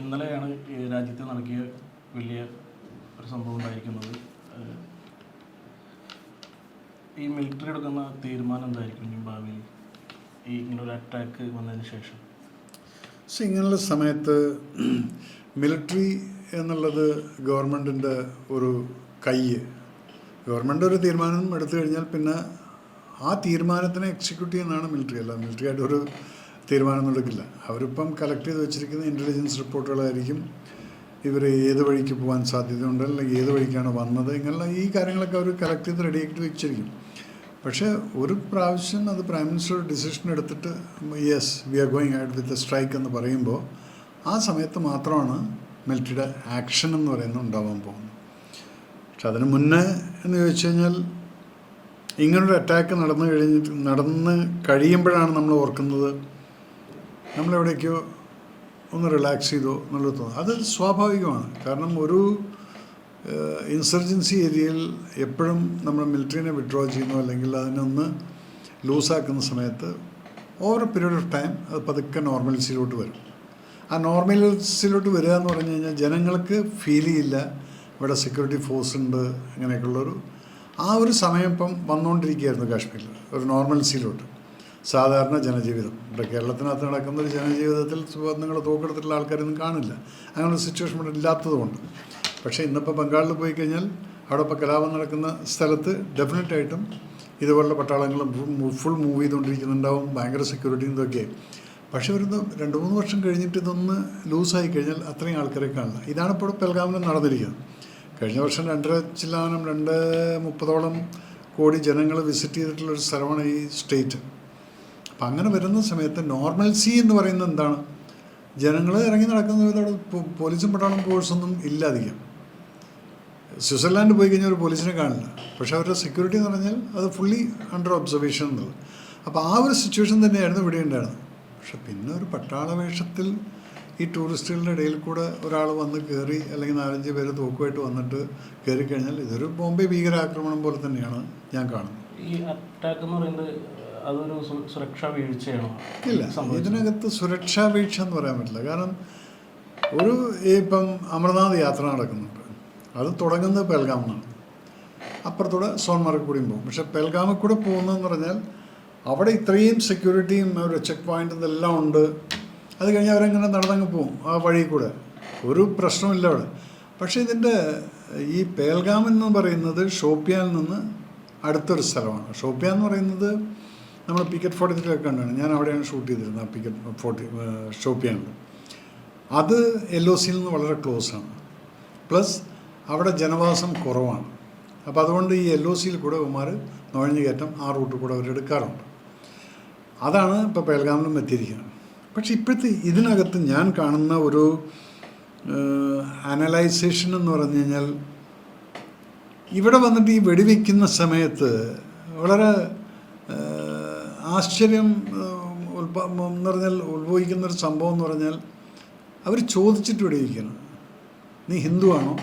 ഇന്നലെയാണ് രാജ്യത്തെ നടക്കിയ വലിയ ഒരു സംഭവം ഉണ്ടായിരിക്കുന്നത്. ഈ മിലിറ്ററി എടുക്കുന്ന തീരുമാനം എന്തായിരിക്കും ഇനി ഭാവിയിൽ? ഈ ഇങ്ങനൊരു അറ്റാക്ക് വന്നതിന് ശേഷം. പക്ഷെ ഇങ്ങനെയുള്ള സമയത്ത് മിലിറ്ററി എന്നുള്ളത് ഗവൺമെന്റിന്റെ ഒരു കൈ ഗവൺമെന്റ് ഒരു തീരുമാനം എടുത്തു കഴിഞ്ഞാൽ പിന്നെ ആ തീരുമാനത്തിനെ എക്സിക്യൂട്ട് ചെയ്യുന്നതാണ് മിലിറ്ററി അല്ല മിലിറ്ററി ആയിട്ട് ഒരു തീരുമാനം എടുക്കില്ല. അവരിപ്പം കളക്ട് ചെയ്ത് വെച്ചിരിക്കുന്ന ഇന്റലിജൻസ് റിപ്പോർട്ടുകളായിരിക്കും ഇവർ ഏത് വഴിക്ക് പോകാൻ സാധ്യതയുണ്ട് അല്ലെങ്കിൽ ഏത് വഴിക്കാണ് വന്നത് ഇങ്ങനെയുള്ള ഈ കാര്യങ്ങളൊക്കെ അവർ കളക്ട് ചെയ്ത് റെഡിയാക്കി വെച്ചിരിക്കും. പക്ഷേ ഒരു പ്രാവശ്യം അത് പ്രൈം മിനിസ്റ്റർ ഡിസിഷൻ എടുത്തിട്ട് യെസ് വി ആർ ഗോയിങ് ആയിട്ട് വിത്ത് സ്ട്രൈക്ക് എന്ന് പറയുമ്പോൾ ആ സമയത്ത് മാത്രമാണ് മിലിറ്ററിയുടെ ആക്ഷൻ എന്ന് പറയുന്നത് ഉണ്ടാവാൻ പോകുന്നത്. പക്ഷെ അതിന് മുന്നേ എന്ന് ചോദിച്ചു കഴിഞ്ഞാൽ ഇങ്ങനൊരു അറ്റാക്ക് നടന്നു കഴിഞ്ഞിട്ട് നടന്ന് കഴിയുമ്പോഴാണ് നമ്മൾ ഓർക്കുന്നത് നമ്മളെവിടേക്കോ ഒന്ന് റിലാക്സ് ചെയ്തോ എന്നുള്ളത് തോന്നുന്നു അത് സ്വാഭാവികമാണ്. കാരണം ഒരു ഇൻസർജൻസി ഏരിയയിൽ എപ്പോഴും നമ്മൾ മിലിറ്ററിനെ വിഡ്രോ ചെയ്യുന്നു അല്ലെങ്കിൽ അതിനൊന്ന് ലൂസാക്കുന്ന സമയത്ത് ഓവർ പീരീഡ് ഓഫ് ടൈം അത് പതുക്കെ നോർമൽസിയിലോട്ട് വരും. ആ നോർമൽസിലോട്ട് വരിക എന്ന് പറഞ്ഞു കഴിഞ്ഞാൽ ജനങ്ങൾക്ക് ഫീൽ ചെയ്യില്ല. ഇവിടെ സെക്യൂരിറ്റി ഫോഴ്സ് ഉണ്ട് അങ്ങനെയൊക്കെയുള്ളൊരു ആ ഒരു സമയം ഇപ്പം വന്നുകൊണ്ടിരിക്കുകയായിരുന്നു കാശ്മീരിൽ. ഒരു നോർമൽസിയിലോട്ട് സാധാരണ ജനജീവിതം. ഇവിടെ കേരളത്തിനകത്ത് നടക്കുന്ന ഒരു ജനജീവിതത്തിൽ നിങ്ങൾ തോക്കെടുത്തിട്ടുള്ള ആൾക്കാരൊന്നും കാണില്ല. അങ്ങനൊരു സിറ്റുവേഷൻ ഇവിടെ ഇല്ലാത്തതുകൊണ്ട്. പക്ഷേ ഇന്നിപ്പോൾ ബംഗാളിൽ പോയി കഴിഞ്ഞാൽ അവിടെ ഇപ്പോൾ കലാപം നടക്കുന്ന സ്ഥലത്ത് ഡെഫിനറ്റായിട്ടും ഇതുപോലുള്ള പട്ടാളങ്ങൾ ഫുൾ മൂവ് ചെയ്തുകൊണ്ടിരിക്കുന്നുണ്ടാവും. ഭയങ്കര സെക്യൂരിറ്റിയും ഇതൊക്കെ. പക്ഷേ ഒരു രണ്ട് മൂന്ന് വർഷം കഴിഞ്ഞിട്ട് ഇതൊന്ന് ലൂസായി കഴിഞ്ഞാൽ അത്രയും ആൾക്കാരെ കാണില്ല ഇതാണ് ഇപ്പോൾ പെൽഗാമിലും നടന്നിരിക്കുന്നത്. കഴിഞ്ഞ വർഷം രണ്ടര ചില്ലാനം രണ്ട് മുപ്പതോളം കോടി ജനങ്ങൾ വിസിറ്റ് ചെയ്തിട്ടുള്ള ഒരു സ്ഥലമാണ് ഈ സ്റ്റേറ്റ് അപ്പം അങ്ങനെ വരുന്ന സമയത്ത് നോർമൽസി എന്ന് പറയുന്നത് എന്താണ്? ജനങ്ങൾ ഇറങ്ങി നടക്കുന്ന സമയത്ത് പോലീസും പട്ടാളം ഇല്ല അധികം സ്വിറ്റ്സർലാൻഡ് പോയി കഴിഞ്ഞാൽ ഒരു പോലീസിനെ കാണില്ല. പക്ഷേ അവരുടെ സെക്യൂരിറ്റി എന്ന് പറഞ്ഞാൽ അത് ഫുള്ളി അണ്ടർ ഒബ്സർവേഷൻ എന്നുള്ളത്. അപ്പോൾ ആ ഒരു സിറ്റുവേഷൻ തന്നെയായിരുന്നു ഇവിടെ ഉണ്ടായിരുന്നത്. പക്ഷെ പിന്നെ ഒരു പട്ടാള വേഷത്തിൽ ഈ ടൂറിസ്റ്റുകളുടെ ഇടയിൽ കൂടെ ഒരാൾ വന്ന് കയറി അല്ലെങ്കിൽ നാലഞ്ച് പേര് തോക്കുമായിട്ട് വന്നിട്ട് കയറി കഴിഞ്ഞാൽ ഇതൊരു ബോംബെ ഭീകരാക്രമണം പോലെ തന്നെയാണ് ഞാൻ കാണുന്നത്. ഈ അറ്റാക്ക് എന്ന് പറയുന്നത് അതൊരു സുരക്ഷാ വീഴ്ചയാണോ ഇല്ല ഇതിനകത്ത് സുരക്ഷാ വീഴ്ച എന്ന് പറയാൻ പറ്റില്ല. കാരണം ഒരു ഇപ്പം അമർനാഥ് യാത്ര നടക്കുന്നുണ്ട്. അത് തുടങ്ങുന്നത് പെൽഗാമെന്നാണ്. അപ്പുറത്തൂടെ സോൺമാർഗ് കൂടിയും പോകും. പക്ഷെ പെൽഗാമിൽ കൂടെ പോകുന്നതെന്ന് പറഞ്ഞാൽ അവിടെ ഇത്രയും സെക്യൂരിറ്റിയും ഒരു ചെക്ക് പോയിന്റ് ഇതെല്ലാം ഉണ്ട്. അത് കഴിഞ്ഞ് അവരങ്ങനെ നടന്നങ്ങ് പോകും ആ വഴി കൂടെ. ഒരു പ്രശ്നമില്ല അവിടെ. പക്ഷേ ഇതിന്റെ ഈ പേൽഗാം എന്ന് പറയുന്നത് ഷോപ്പിയാനിൽ നിന്ന് അടുത്തൊരു സ്ഥലമാണ്. ഷോപ്പിയാൻ എന്ന് പറയുന്നത് നമ്മൾ പിക്കറ്റ് ഫോർട്ടി ത്രീ ഒക്കെ കണ്ടാണ്. ഞാൻ അവിടെയാണ് ഷൂട്ട് ചെയ്തിരുന്നത് ആ പിക്കറ്റ് ഫോർട്ടി ഷോപ്പിയാണ് അത് എൽ ഒ സിയിൽ നിന്ന് വളരെ ക്ലോസ് ആണ്. പ്ലസ് അവിടെ ജനവാസം കുറവാണ്. അപ്പോൾ അതുകൊണ്ട് ഈ എൽ ഒ സിയിൽ കൂടെ ഉമാർ നുഴഞ്ഞു കയറ്റം ആ റൂട്ട് കൂടെ അവർ എടുക്കാറുണ്ട്. അതാണ് ഇപ്പോൾ പേൽഗാമിലും എത്തിയിരിക്കുന്നത്. പക്ഷെ ഇപ്പോഴത്തെ ഇതിനകത്ത് ഞാൻ കാണുന്ന ഒരു അനലൈസേഷൻ എന്ന് പറഞ്ഞു കഴിഞ്ഞാൽ ഇവിടെ വന്നിട്ട് ഈ വെടിവെക്കുന്ന സമയത്ത് വളരെ ആശ്ചര്യം ഏഹ്, ഉൽപ എന്ന് പറഞ്ഞാൽ ഉത്ഭവിക്കുന്ന ഒരു സംഭവം എന്ന് പറഞ്ഞാൽ അവർ ചോദിച്ചിട്ട് ഇരിക്കണം. നീ ഹിന്ദുവാണോ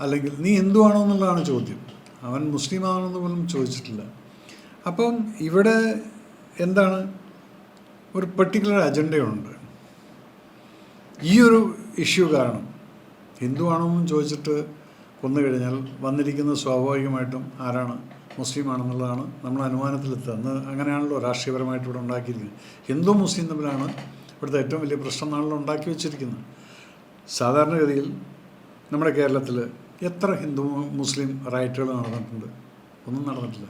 അല്ലെങ്കിൽ നീ ഹിന്ദുവാണോ എന്നുള്ളതാണ് ചോദ്യം. അവൻ മുസ്ലിം ആണെന്ന് പോലും ചോദിച്ചിട്ടില്ല. അപ്പം ഇവിടെ എന്താണ്? ഒരു പെർട്ടിക്കുലർ അജണ്ടയുണ്ട് ഈ ഒരു ഇഷ്യൂ കാരണം ഹിന്ദുവാണോ എന്ന് ചോദിച്ചിട്ട് കൊന്നു കഴിഞ്ഞാൽ വന്നിരിക്കുന്നത് സ്വാഭാവികമായിട്ടും ആരാണ്? മുസ്ലിം ആണെന്നുള്ളതാണ് നമ്മൾ അനുമാനത്തിലെത്തുക. അന്ന് അങ്ങനെയാണല്ലോ രാഷ്ട്രീയപരമായിട്ട് ഇവിടെ ഉണ്ടാക്കിയിരിക്കുന്നത് ഹിന്ദു മുസ്ലിം തമ്മിലാണ് ഇവിടുത്തെ ഏറ്റവും വലിയ പ്രശ്നം എന്നാണല്ലോ ഉണ്ടാക്കി വെച്ചിരിക്കുന്നത്. സാധാരണഗതിയിൽ നമ്മുടെ കേരളത്തിൽ എത്ര ഹിന്ദു മുസ്ലിം റൈറ്റുകൾ നടന്നിട്ടുണ്ട്? ഒന്നും നടന്നിട്ടില്ല.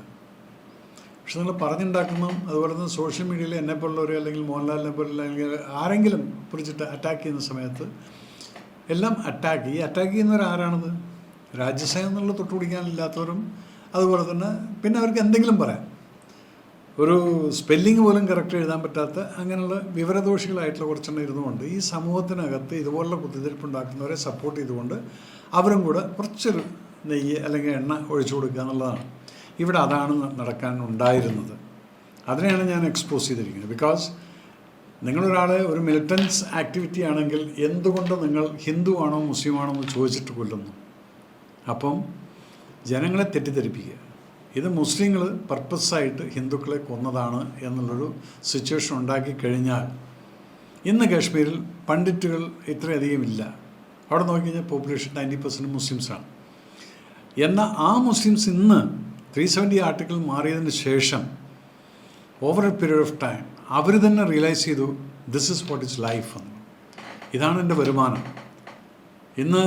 പക്ഷെ നിങ്ങൾ പറഞ്ഞുണ്ടാക്കുമ്പം അതുപോലെ തന്നെ സോഷ്യൽ മീഡിയയിൽ എന്നെപ്പോലുള്ളവർ അല്ലെങ്കിൽ മോഹൻലാലിനെ പോലുള്ള അല്ലെങ്കിൽ ആരെങ്കിലും കുറിച്ചിട്ട് അറ്റാക്ക് ചെയ്യുന്ന സമയത്ത് എല്ലാം അറ്റാക്ക് ഈ അറ്റാക്ക് ചെയ്യുന്നവർ ആരാണത് രാജ്യസേന എന്നുള്ള തൊട്ടുപിടിക്കാനില്ലാത്തവരും അതുപോലെ തന്നെ പിന്നെ അവർക്ക് എന്തെങ്കിലും പറയാം. ഒരു സ്പെല്ലിംഗ് പോലും കറക്റ്റ് എഴുതാൻ പറ്റാത്ത അങ്ങനെയുള്ള വിവരദോഷികളായിട്ടുള്ള കുറച്ചെണ്ണം ഇരുന്നുകൊണ്ട് ഈ സമൂഹത്തിനകത്ത് ഇതുപോലുള്ള കുത്തിത്തിരിപ്പുണ്ടാക്കുന്നവരെ സപ്പോർട്ട് ചെയ്തുകൊണ്ട് അവരും കൂടെ കുറച്ചൊരു നെയ്യ് അല്ലെങ്കിൽ എണ്ണ ഒഴിച്ചു കൊടുക്കുക എന്നുള്ളതാണ്. ഇവിടെ അതാണ് നടക്കാൻ ഉണ്ടായിരുന്നത്. അതിനെയാണ് ഞാൻ എക്സ്പോസ് ചെയ്തിരിക്കുന്നത്. ബിക്കോസ് നിങ്ങളൊരാൾ ഒരു മിലിറ്റൻസ് ആക്ടിവിറ്റി ആണെങ്കിൽ എന്തുകൊണ്ട് നിങ്ങൾ ഹിന്ദു ആണോ മുസ്ലിം ആണോ എന്ന് ചോദിച്ചിട്ട് കൊല്ലുന്നു? അപ്പം ജനങ്ങളെ തെറ്റിദ്ധരിപ്പിക്കുക. ഇത് മുസ്ലിങ്ങൾ പർപ്പസായിട്ട് ഹിന്ദുക്കളെ കൊന്നതാണ് എന്നുള്ളൊരു സിറ്റുവേഷൻ ഉണ്ടാക്കി കഴിഞ്ഞാൽ ഇന്ന് കാശ്മീരിൽ പണ്ഡിറ്റുകൾ ഇത്രയധികം ഇല്ല. അവിടെ നോക്കിക്കഴിഞ്ഞാൽ പോപ്പുലേഷൻ നയന്റി പെർസെന്റ് മുസ്ലിംസാണ്. എന്നാൽ ആ മുസ്ലിംസ് ഇന്ന് ത്രീ സെവന്റി ആർട്ടിക്കിൾ മാറിയതിന് ശേഷം over a period of time അവർ തന്നെ റിയലൈസ് ചെയ്തു this is what is life എന്ന്. ഇതാണ് എന്റെ വരുമാനം. ഇന്ന്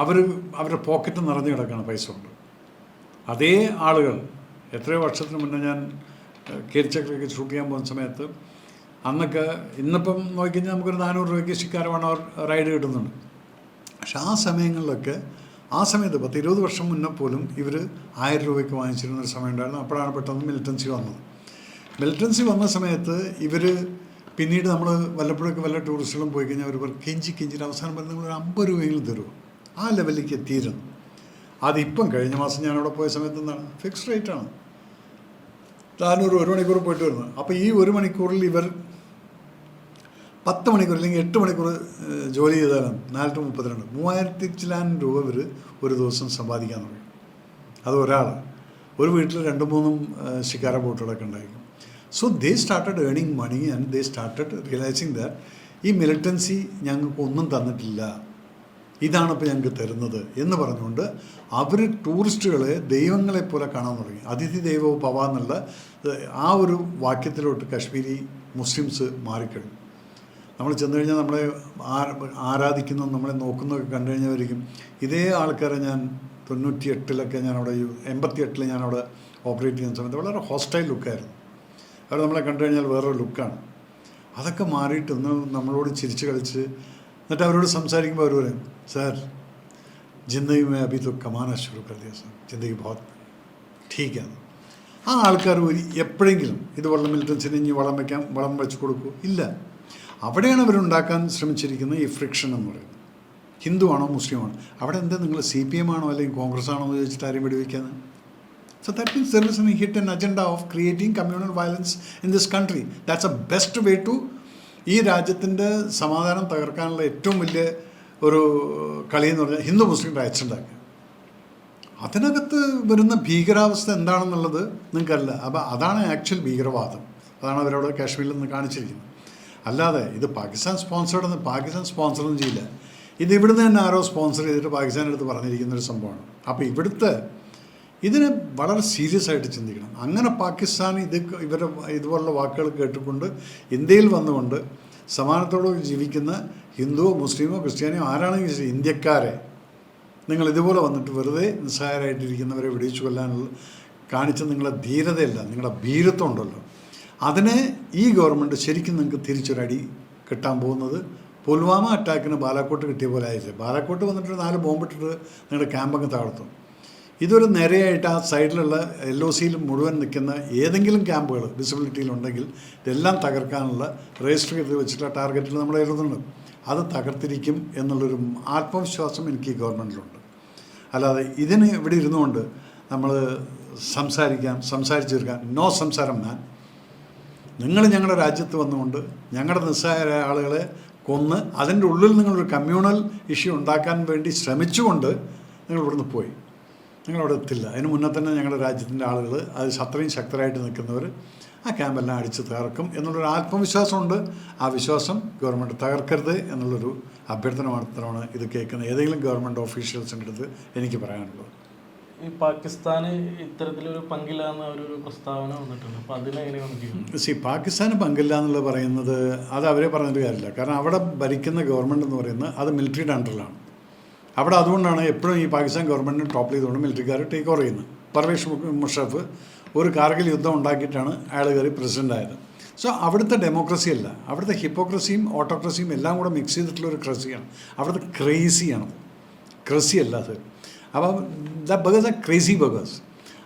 അവർ അവരുടെ പോക്കറ്റ് നിറഞ്ഞു കിടക്കുന്ന പൈസ കൊണ്ട്. അതേ ആളുകൾ എത്രയോ വർഷത്തിന് മുന്നേ ഞാൻ കേരിച്ചക്രയ്ക്ക് ഷൂട്ട് ചെയ്യാൻ പോകുന്ന സമയത്ത് അന്നൊക്കെ ഇന്നിപ്പം നോക്കിക്കഴിഞ്ഞാൽ നമുക്കൊരു നാനൂറ് രൂപയ്ക്ക് ശിക്കാരമാണ് റൈഡ് കിട്ടുന്നുണ്ട് പക്ഷെ ആ സമയങ്ങളിലൊക്കെ ആ സമയത്ത് പത്ത് ഇരുപത് വർഷം മുന്നേ പോലും ഇവർ ആയിരം രൂപയ്ക്ക് വാങ്ങിച്ചിരുന്ന ഒരു സമയം ഉണ്ടായിരുന്നു. അപ്പോഴാണ് പെട്ടെന്ന് മിലിറ്റൻസി വന്നത്. മിലിറ്റൻസി വന്ന സമയത്ത് ഇവർ പിന്നീട് നമ്മൾ വല്ലപ്പോഴൊക്കെ വല്ല ടൂറിസ്റ്റുകളും പോയി കഴിഞ്ഞാൽ അവർ പറയും കെഞ്ചി കെഞ്ചിട്ട് അവസാനം നിങ്ങൾ ഒരു അമ്പത് രൂപയെങ്കിലും തരുമോ? ആ ലെവലിലേക്ക് എത്തിയിരുന്നു. അതിപ്പം കഴിഞ്ഞ മാസം ഞാൻ അവിടെ പോയ സമയത്ത് എന്താണ്? ഫിക്സ്ഡ് റേറ്റ് ആണ്. നാനൂറ് ഒരു മണിക്കൂർ പോയിട്ട് വരുന്നത് അപ്പോൾ ഈ ഒരു മണിക്കൂറിൽ ഇവർ പത്ത് മണിക്കൂർ അല്ലെങ്കിൽ എട്ട് മണിക്കൂർ ജോലി ചെയ്താലും നാല് മുപ്പത്തിരണ്ട് മൂവായിരത്തി ചിലാനും രൂപ ഇവർ ഒരു ദിവസം സമ്പാദിക്കാൻ തുടങ്ങി. അത് ഒരാൾ ഒരു വീട്ടിൽ രണ്ട് മൂന്നും ശിക്കാര ബോട്ടുകളൊക്കെ ഉണ്ടായിരിക്കും. So they started ഏണിങ് money and they started realising that ഈ മിലിറ്റൻസി ഞങ്ങൾക്ക് ഒന്നും തന്നിട്ടില്ല. ഇതാണ് ഇപ്പോൾ ഞങ്ങൾക്ക് തരുന്നത് എന്ന് പറഞ്ഞുകൊണ്ട് അവർ ടൂറിസ്റ്റുകളെ ദൈവങ്ങളെ പോലെ കാണാൻ തുടങ്ങി. അതിഥി ദൈവവും പവ എന്നുള്ള ആ ഒരു വാക്യത്തിലോട്ട് കശ്മീരി മുസ്ലിംസ് മാറിക്കഴിഞ്ഞു. നമ്മൾ ചെന്ന് കഴിഞ്ഞാൽ നമ്മളെ ആരാധിക്കുന്ന നമ്മളെ നോക്കുന്നതൊക്കെ കണ്ടു കഴിഞ്ഞായിരിക്കും ഇതേ ആൾക്കാരെ ഞാൻ തൊണ്ണൂറ്റി എട്ടിലൊക്കെ ഞാൻ അവിടെ എൺപത്തി എട്ടിൽ ഞാൻ അവിടെ ഓപ്പറേറ്റ് ചെയ്യുന്ന സമയത്ത് വളരെ ഹോസ്റ്റൈൽ ലുക്കായിരുന്നു അവർ നമ്മളെ കണ്ടു കഴിഞ്ഞാൽ വേറൊരു ലുക്കാണ്. അതൊക്കെ മാറിയിട്ട് ഒന്ന് നമ്മളോട് ചിരിച്ച് കളിച്ച് എന്നിട്ട് അവരോട് സംസാരിക്കുമ്പോൾ അവർ പറയും സാർ ജിന്ദഗി മേ അഭി തു കമാന ശുരു കറിയ ജിന്ദഗി ബഹുത് ഠീക്കാണ്. ആ ആൾക്കാർ ഒരു എപ്പോഴെങ്കിലും ഇത് വെള്ളം മിലിറ്റൻസിൽ ഇനി വളം വയ്ക്കാം വളം വെച്ച് കൊടുക്കൂ. ഇല്ല. അവിടെയാണ് അവരുണ്ടാക്കാൻ ശ്രമിച്ചിരിക്കുന്നത് ഈ ഫ്രിക്ഷൻ എന്ന് പറയുന്നത്. ഹിന്ദു ആണോ മുസ്ലിമാണോ? അവിടെ എന്താ നിങ്ങൾ സി പി എം ആണോ അല്ലെങ്കിൽ കോൺഗ്രസ് ആണോ എന്ന് ചോദിച്ചിട്ട് ആരെയും വെടിവെക്കാന്ന് So that means there is an hidden agenda of creating communal violence in this country. That's a best way to ഈ രാജ്യത്തിന്റെ സമാധാനം തകർക്കാനുള്ള ഏറ്റവും വലിയ ഒരു കളി എന്ന് പറഞ്ഞാൽ ഹിന്ദു മുസ്ലിം റൈറ്റ്സ് ഉണ്ടാക്കുക. അതിനകത്ത് വരുന്ന ഭീകരാവസ്ഥ എന്താണെന്നുള്ളത് നിങ്ങൾക്കല്ല അപ്പോൾ അതാണ് ആക്ച്വൽ ഭീകരവാദം. അതാണ് അവരവിടെ കാശ്മീരിൽ നിന്ന് കാണിച്ചിരിക്കുന്നത്. അല്ലാതെ ഇത് പാകിസ്ഥാൻ സ്പോൺസേർഡ് പാകിസ്ഥാൻ സ്പോൺസറൊന്നും ചെയ്യില്ല. ഇത് ഇവിടുന്ന് തന്നെ ആരോ സ്പോൺസർ ചെയ്തിട്ട് പാകിസ്ഥാനെടുത്ത് പറഞ്ഞിരിക്കുന്ന ഒരു സംഭവമാണ്. അപ്പോൾ ഇവിടുത്തെ ഇതിനെ വളരെ സീരിയസ് ആയിട്ട് ചിന്തിക്കണം. അങ്ങനെ പാകിസ്ഥാൻ ഇത് ഇവരുടെ ഇതുപോലുള്ള വാക്കുകൾ കേട്ടുകൊണ്ട് ഇന്ത്യയിൽ വന്നുകൊണ്ട് സമാനത്തോടെ ജീവിക്കുന്ന ഹിന്ദുവോ മുസ്ലിമോ ക്രിസ്ത്യാനിയോ ആരാണെങ്കിലും ശരി ഇന്ത്യക്കാരെ നിങ്ങൾ ഇതുപോലെ വന്നിട്ട് വെറുതെ നിസ്സഹായരായിട്ടിരിക്കുന്നവരെ വിടിച്ചു കൊല്ലാനുള്ള കാണിച്ച നിങ്ങളുടെ ധീരതയല്ല നിങ്ങളുടെ ഭീരത്വം ഉണ്ടല്ലോ. അതിനെ ഈ ഗവൺമെന്റ് ശരിക്കും നിങ്ങൾക്ക് തിരിച്ചൊരടി കിട്ടാൻ പോകുന്നത് പുൽവാമ അറ്റാക്കിന് ബാലാക്കോട്ട് കിട്ടിയ പോലെ ആയില്ലേ? ബാലാക്കോട്ട് വന്നിട്ട് നാല് ബോംബിട്ടിട്ട് നിങ്ങളുടെ ക്യാമ്പങ്ങ് താഴ്ത്തും ഇതൊരു നേരെയായിട്ട് ആ സൈഡിലുള്ള എൽ ഒ സിയിൽ മുഴുവൻ നിൽക്കുന്ന ഏതെങ്കിലും ക്യാമ്പുകൾ ഡിസബിലിറ്റിയിലുണ്ടെങ്കിൽ ഇതെല്ലാം തകർക്കാനുള്ള രജിസ്റ്റർ ചെയ്ത് വെച്ചിട്ടുള്ള ടാർഗറ്റിൽ നമ്മൾ എഴുതുന്നുണ്ട്. അത് തകർത്തിരിക്കും എന്നുള്ളൊരു ആത്മവിശ്വാസം എനിക്ക് ഈ ഗവൺമെന്റിലുണ്ട് അല്ലാതെ ഇതിന് ഇവിടെ ഇരുന്നുകൊണ്ട് നമ്മൾ സംസാരിക്കാൻ സംസാരിച്ചു തീർക്കാൻ നോ സംസാരം മാൻ. നിങ്ങൾ ഞങ്ങളുടെ രാജ്യത്ത് വന്നുകൊണ്ട് ഞങ്ങളുടെ നിസ്സഹായ ആളുകളെ കൊന്ന് അതിന്റെ ഉള്ളിൽ നിങ്ങളൊരു കമ്മ്യൂണൽ ഇഷ്യൂ ഉണ്ടാക്കാൻ വേണ്ടി ശ്രമിച്ചുകൊണ്ട് നിങ്ങൾ ഇവിടുന്ന് പോയി. നിങ്ങളവിടെ എത്തില്ല. അതിന് മുന്നേ തന്നെ ഞങ്ങളുടെ രാജ്യത്തിന്റെ ആളുകൾ അത് അത്രയും ശക്തരായിട്ട് നിൽക്കുന്നവർ ആ ക്യാമ്പെല്ലാം അടിച്ച് തകർക്കും എന്നുള്ളൊരു ആത്മവിശ്വാസമുണ്ട്. ആ വിശ്വാസം ഗവൺമെന്റ് തകർക്കരുത് എന്നുള്ളൊരു അഭ്യർത്ഥന മാത്രമാണ് ഇത് കേൾക്കുന്ന ഏതെങ്കിലും ഗവൺമെന്റ് ഓഫീഷ്യൽസിന്റെ അടുത്ത് എനിക്ക് പറയാനുള്ളത്. ഈ പാകിസ്ഥാന് ഇത്തരത്തിലൊരു പങ്കില്ല എന്ന ഒരു പ്രസ്താവന വന്നിട്ടുണ്ട്. അപ്പോൾ അതിനെങ്ങനെ സി പാകിസ്ഥാന് പങ്കില്ല എന്നുള്ളത് പറയുന്നത് അത് അവരെ പറഞ്ഞിട്ട് കാര്യമില്ല. കാരണം അവിടെ ഭരിക്കുന്ന ഗവൺമെന്റ് എന്ന് പറയുന്നത് അത് മിലിറ്ററിയുടെ അണ്ടറിലാണ് അവിടെ അതുകൊണ്ടാണ് എപ്പോഴും ഈ പാകിസ്ഥാൻ ഗവൺമെന്റിന് ടോപ്പ് ചെയ്തുകൊണ്ട് മിലിറ്ററിക്കാർ ടേക്ക് ഓവർ ചെയ്യുന്നത്. പർവേഷ് മുഷറഫ് ഒരു കാർഗിൽ യുദ്ധം ഉണ്ടാക്കിയിട്ടാണ് അയാൾ കയറി പ്രസിഡന്റ് ആയത്. സോ അവിടുത്തെ ഡെമോക്രസി അല്ല. അവിടുത്തെ ഹിപ്പോക്രസിയും ഓട്ടോക്രസിയും എല്ലാം കൂടെ മിക്സ് ചെയ്തിട്ടുള്ള ഒരു ക്രസിയാണ് അവിടുത്തെ ക്രേസിയാണ് ക്രസി അല്ല അത്. അപ്പം ദ ബഗേഴ്സ് ആ ക്രേസി ബഗേഴ്സ്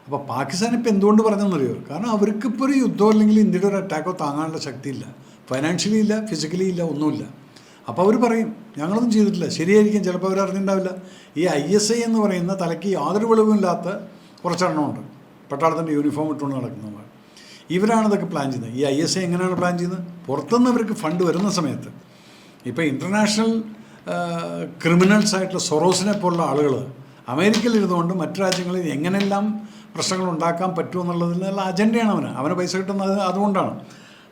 അപ്പോൾ പാകിസ്ഥാൻ ഇപ്പോൾ എന്തുകൊണ്ട് പറഞ്ഞെന്നറിയോ കാരണം അവർക്കിപ്പോൾ ഒരു യുദ്ധമോ അല്ലെങ്കിൽ ഇന്ത്യയുടെ ഒരു അറ്റാക്കോ താങ്ങാനുള്ള ശക്തിയില്ല. ഫൈനാൻഷ്യലി ഇല്ല ഫിസിക്കലി ഇല്ല ഒന്നുമില്ല. അപ്പോൾ അവർ പറയും ഞങ്ങളൊന്നും ചെയ്തിട്ടില്ല. ശരിയായിരിക്കും. ചിലപ്പോൾ അവർ അറിഞ്ഞിട്ടുണ്ടാവില്ല ഈ ഐ എസ് ഐ എന്ന് പറയുന്ന തലയ്ക്ക് യാതൊരു വെളിവുമില്ലാത്ത കുറച്ചെണ്ണമുണ്ട്. പട്ടാളത്തിന്റെ യൂണിഫോം ഇട്ടുകൊണ്ട് നടക്കുന്നവർ ഇവരാണ് ഇതൊക്കെ പ്ലാൻ ചെയ്യുന്നത്. ഈ ഐ എസ് ഐ എങ്ങനെയാണ് പ്ലാൻ ചെയ്യുന്നത്? പുറത്തുനിന്ന് അവർക്ക് ഫണ്ട് വരുന്ന സമയത്ത് ഇപ്പോൾ ഇന്റർനാഷണൽ ക്രിമിനൽസ് ആയിട്ടുള്ള സൊറോസിനെ പോലുള്ള ആളുകൾ അമേരിക്കയിൽ ഇരുന്നുകൊണ്ട് മറ്റു രാജ്യങ്ങളിൽ എങ്ങനെയെല്ലാം പ്രശ്നങ്ങൾ ഉണ്ടാക്കാൻ പറ്റുമെന്നുള്ളതിനുള്ള അജണ്ടയാണ് അവന്. അവന് പൈസ കിട്ടുന്നത് അതുകൊണ്ടാണ്.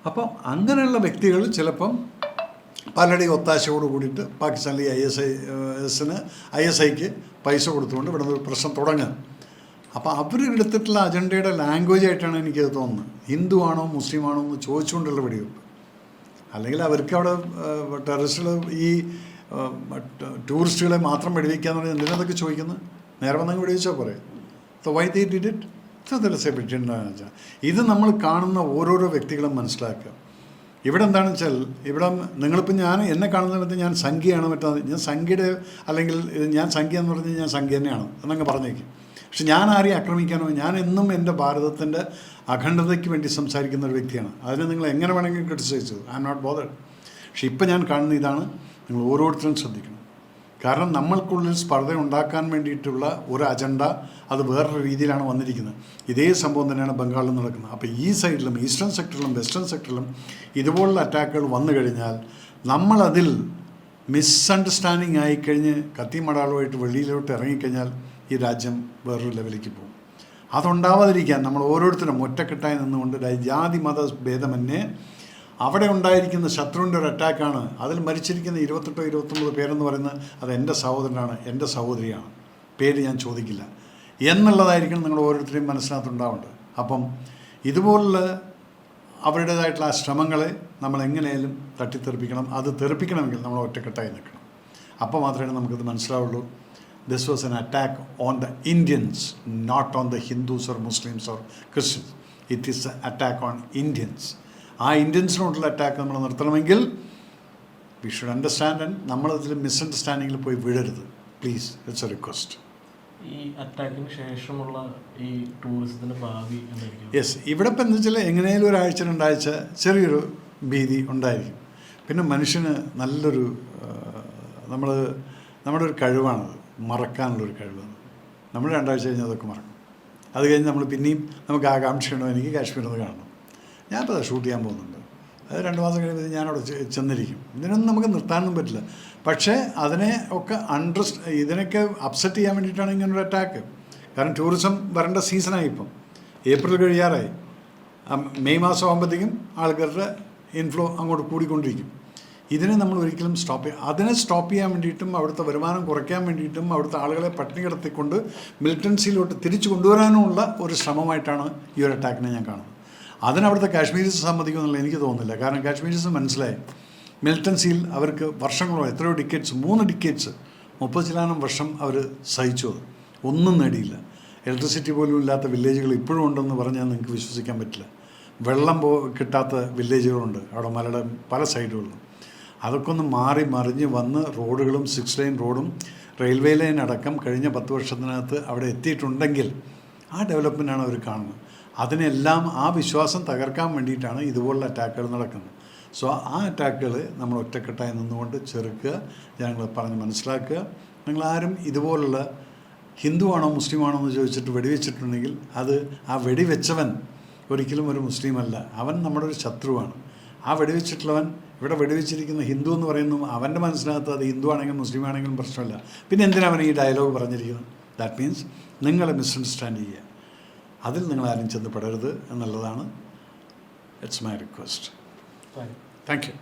അപ്പോൾ അങ്ങനെയുള്ള വ്യക്തികൾ ചിലപ്പം പലരുടെയും ഒത്താശയോട് കൂടിയിട്ട് പാകിസ്ഥാനിലെ ഐ എസ് ഐ എസിന് ഐ എസ് ഐക്ക് പൈസ കൊടുത്തുകൊണ്ട് ഇവിടെ നിന്ന് പ്രശ്നം തുടങ്ങുക അപ്പോൾ അവരെടുത്തിട്ടുള്ള അജണ്ടയുടെ ലാംഗ്വേജ് ആയിട്ടാണ് എനിക്കത് തോന്നുന്നത്. ഹിന്ദു ആണോ മുസ്ലിം ആണോ എന്ന് ചോദിച്ചുകൊണ്ടുള്ള വെടിവെപ്പ്. അല്ലെങ്കിൽ അവർക്ക് അവിടെ ടെററിസ്റ്റുകൾ ഈ ടൂറിസ്റ്റുകളെ മാത്രം വെടിവെക്കാന്ന് പറഞ്ഞാൽ എന്തിനതൊക്കെ ചോദിക്കുന്നത്? നേരെ വന്നങ്ങ് വെടിവെച്ചാൽ പോരെ? So why they did it so ഇത് നമ്മൾ കാണുന്ന ഓരോരോ വ്യക്തികളും മനസ്സിലാക്കുക. ഇവിടെ എന്താണെന്ന് വെച്ചാൽ ഇവിടെ നിങ്ങളിപ്പോൾ ഞാൻ എന്നെ കാണുന്ന കാണുന്നിടത്ത് ഞാൻ സംഖ്യയാണ് മറ്റേ? ഞാൻ സംഖ്യയുടെ അല്ലെങ്കിൽ ഞാൻ സംഖ്യ എന്ന് പറഞ്ഞാൽ ഞാൻ സംഖ്യ തന്നെയാണ്? എന്നങ്ങ് പറഞ്ഞേക്കും. പക്ഷെ ഞാൻ ആരെയും ആക്രമിക്കാനോ ഞാൻ എന്നും എന്റെ ഭാരതത്തിന്റെ അഖണ്ഡതയ്ക്ക് വേണ്ടി സംസാരിക്കുന്ന ഒരു വ്യക്തിയാണ്. അതിനെ നിങ്ങൾ എങ്ങനെ വേണമെങ്കിലും ക്രിറ്റിസൈസ് ചെയ്തു. ഐ എം നോട്ട് ബോധഡ് പക്ഷെ ഇപ്പം ഞാൻ കാണുന്ന ഇതാണ് നിങ്ങൾ ഓരോരുത്തരും ശ്രദ്ധിക്കണം. കാരണം നമ്മൾക്കുള്ളിൽ സ്പർദ്ധ ഉണ്ടാക്കാൻ വേണ്ടിയിട്ടുള്ള ഒരു അജണ്ട അത് വേറൊരു രീതിയിലാണ് വന്നിരിക്കുന്നത്. ഇതേ സംഭവം തന്നെയാണ് ബംഗാളിൽ നടക്കുന്നത്. അപ്പോൾ ഈ സൈഡിലും ഈസ്റ്റേൺ സെക്ടറിലും വെസ്റ്റേൺ സെക്ടറിലും ഇതുപോലുള്ള അറ്റാക്കുകൾ വന്നു കഴിഞ്ഞാൽ നമ്മളതിൽ മിസ്അണ്ടർസ്റ്റാൻഡിങ് ആയിക്കഴിഞ്ഞ് കത്തിമടാളുമായിട്ട് വെളിയിലോട്ട് ഇറങ്ങിക്കഴിഞ്ഞാൽ ഈ രാജ്യം വേറൊരു ലെവലിലേക്ക് പോകും. അതുണ്ടാവാതിരിക്കാൻ നമ്മൾ ഓരോരുത്തരും ഒറ്റക്കെട്ടായി നിന്നുകൊണ്ട് ജാതി മത ഭേദമന്യേ അവിടെ ഉണ്ടായിരിക്കുന്ന ശത്രുവിന്റെ ഒരു അറ്റാക്കാണ് അതിൽ മരിച്ചിരിക്കുന്ന ഇരുപത്തെട്ടോ ഇരുപത്തൊമ്പത് പേരെന്ന് പറയുന്നത് അത് എന്റെ സഹോദരനാണ് എന്റെ സഹോദരിയാണ്. പേര് ഞാൻ ചോദിക്കില്ല. എന്നുള്ളതായിരിക്കണം നിങ്ങൾ ഓരോരുത്തരെയും മനസ്സിനകത്തുണ്ടാവേണ്ടത്. അപ്പം ഇതുപോലുള്ള അവരുടേതായിട്ടുള്ള ആ ശ്രമങ്ങളെ നമ്മൾ എങ്ങനെയാലും തട്ടിത്തെറിപ്പിക്കണം. അത് തെറിപ്പിക്കണമെങ്കിൽ നമ്മൾ ഒറ്റക്കെട്ടായി നിൽക്കണം. അപ്പോൾ മാത്രമേ നമുക്കിത് മനസ്സിലാവുള്ളൂ. This was an attack on the Indians not on the Hindus or Muslims or Christians it is attack on Indians ആ ഇന്ത്യൻസിനോടുള്ള അറ്റാക്ക് നമ്മൾ നിർത്തണമെങ്കിൽ വി ഷുഡ് അണ്ടർസ്റ്റാൻഡ് ആൻഡ് നമ്മളതിൽ മിസ്അണ്ടർസ്റ്റാൻഡിങ്ങിൽ പോയി വിടരുത് പ്ലീസ് ഇറ്റ്സ് എ റിക്വസ്റ്റ് ഈ അറ്റാക്കിന് ശേഷമുള്ള ഈ ഭാവി യെസ് ഇവിടെ ഇപ്പം എന്താ വെച്ചാൽ എങ്ങനെയാലും ഒരാഴ്ച രണ്ടാഴ്ച ചെറിയൊരു ഭീതി ഉണ്ടായിരിക്കും. പിന്നെ മനുഷ്യന് നല്ലൊരു നമ്മൾ നമ്മുടെ ഒരു കഴിവാണത്. മറക്കാനുള്ളൊരു കഴിവാണ്. നമ്മൾ രണ്ടാഴ്ച കഴിഞ്ഞ് അതൊക്കെ മറക്കും. അത് കഴിഞ്ഞ് നമ്മൾ പിന്നെയും നമുക്ക് ആകാംക്ഷയുണ്ടോ എനിക്ക് കാശ്മീർ ഒന്ന് കാണണം. ഞാനിപ്പോൾ ഷൂട്ട് ചെയ്യാൻ പോകുന്നുണ്ട്. അത് രണ്ട് മാസം കഴിയുമ്പോൾ ഞാനവിടെ ചെന്നിരിക്കും. ഇതിനൊന്നും നമുക്ക് നിർത്താനൊന്നും പറ്റില്ല. പക്ഷേ അതിനെ ഒക്കെ അണ്ടർ ഇതിനൊക്കെ അപ്സെറ്റ് ചെയ്യാൻ വേണ്ടിയിട്ടാണ് ഇങ്ങനൊരു അറ്റാക്ക് കാരണം ടൂറിസം വരേണ്ട സീസണായി ഇപ്പം. ഏപ്രിൽ കഴിയാറായി. മെയ് മാസം ആകുമ്പോഴത്തേക്കും ആൾക്കാരുടെ ഇൻഫ്ലോ അങ്ങോട്ട് കൂടിക്കൊണ്ടിരിക്കും. ഇതിനെ നമ്മൾ ഒരിക്കലും സ്റ്റോപ്പ് ചെയ്യാം അതിനെ സ്റ്റോപ്പ് ചെയ്യാൻ വേണ്ടിയിട്ടും അവിടുത്തെ വരുമാനം കുറയ്ക്കാൻ വേണ്ടിയിട്ടും അവിടുത്തെ ആളുകളെ പട്ടിണി കിടത്തിക്കൊണ്ട് മിലിറ്റൻസിയിലോട്ട് തിരിച്ചു കൊണ്ടുവരാനുമുള്ള ഒരു ശ്രമമായിട്ടാണ് ഈ ഒരു അറ്റാക്കിനെ ഞാൻ കാണുന്നത്. അതിന് അവിടുത്തെ കാശ്മീരീസ് സമ്മതിക്കുമെന്നുള്ള എനിക്ക് തോന്നുന്നില്ല. കാരണം കാശ്മീരീസ് മനസ്സിലായി. മിലിറ്റൻസിയിൽ അവർക്ക് വർഷങ്ങളോ എത്രയോ ഡിക്കേറ്റ്സ് മൂന്ന് ഡിക്കേറ്റ്സ് മുപ്പത് ശതമാനം വർഷം അവർ സഹിച്ചു അത്. ഒന്നും നേടിയില്ല. ഇലക്ട്രിസിറ്റി പോലും ഇല്ലാത്ത വില്ലേജുകൾ ഇപ്പോഴും ഉണ്ടെന്ന് പറഞ്ഞാൽ നിങ്ങൾക്ക് വിശ്വസിക്കാൻ പറ്റില്ല. വെള്ളം പോ കിട്ടാത്ത വില്ലേജുകളുണ്ട് അവിടെ മലയുടെ പല സൈഡുകളിലും അതൊക്കെ ഒന്ന് മാറി മറിഞ്ഞ് വന്ന് റോഡുകളും സിക്സ് ലൈൻ റോഡും റെയിൽവേ ലൈൻ അടക്കം കഴിഞ്ഞ പത്ത് വർഷത്തിനകത്ത് അവിടെ എത്തിയിട്ടുണ്ടെങ്കിൽ ആ ഡെവലപ്മെന്റാണ് അവർ കാണുന്നത്. അതിനെല്ലാം ആ വിശ്വാസം തകർക്കാൻ വേണ്ടിയിട്ടാണ് ഇതുപോലുള്ള അറ്റാക്കുകൾ നടക്കുന്നത്. സോ ആ അറ്റാക്കുകൾ നമ്മൾ ഒറ്റക്കെട്ടായി നിന്നുകൊണ്ട് ചെറുക്കുക ജനങ്ങളെ പറഞ്ഞ് മനസ്സിലാക്കുക. നിങ്ങളാരും ഇതുപോലുള്ള ഹിന്ദുവാണോ മുസ്ലിമാണോ എന്ന് ചോദിച്ചിട്ട് വെടിവെച്ചിട്ടുണ്ടെങ്കിൽ അത് ആ വെടിവെച്ചവൻ ഒരിക്കലും ഒരു മുസ്ലിമല്ല. അവൻ നമ്മുടെ ഒരു ശത്രുവാണ്. ആ വെടിവെച്ചിട്ടുള്ളവൻ ഇവിടെ വെടിവെച്ചിരിക്കുന്ന ഹിന്ദു എന്ന് പറയുന്നു അവന്റെ മനസ്സിനകത്ത് അത് ഹിന്ദു ആണെങ്കിലും മുസ്ലിം ആണെങ്കിലും പ്രശ്നമില്ല. പിന്നെ എന്തിനാണ് അവൻ ഈ ഡയലോഗ് പറഞ്ഞിരിക്കുന്നത്? ദാറ്റ് മീൻസ് നിങ്ങളെ മിസ്അണ്ടർസ്റ്റാൻഡ് ചെയ്യുക. അതിൽ നിങ്ങൾ ആരും ചെന്ന് പെടരുത് എന്നുള്ളതാണ്. It's my request thank you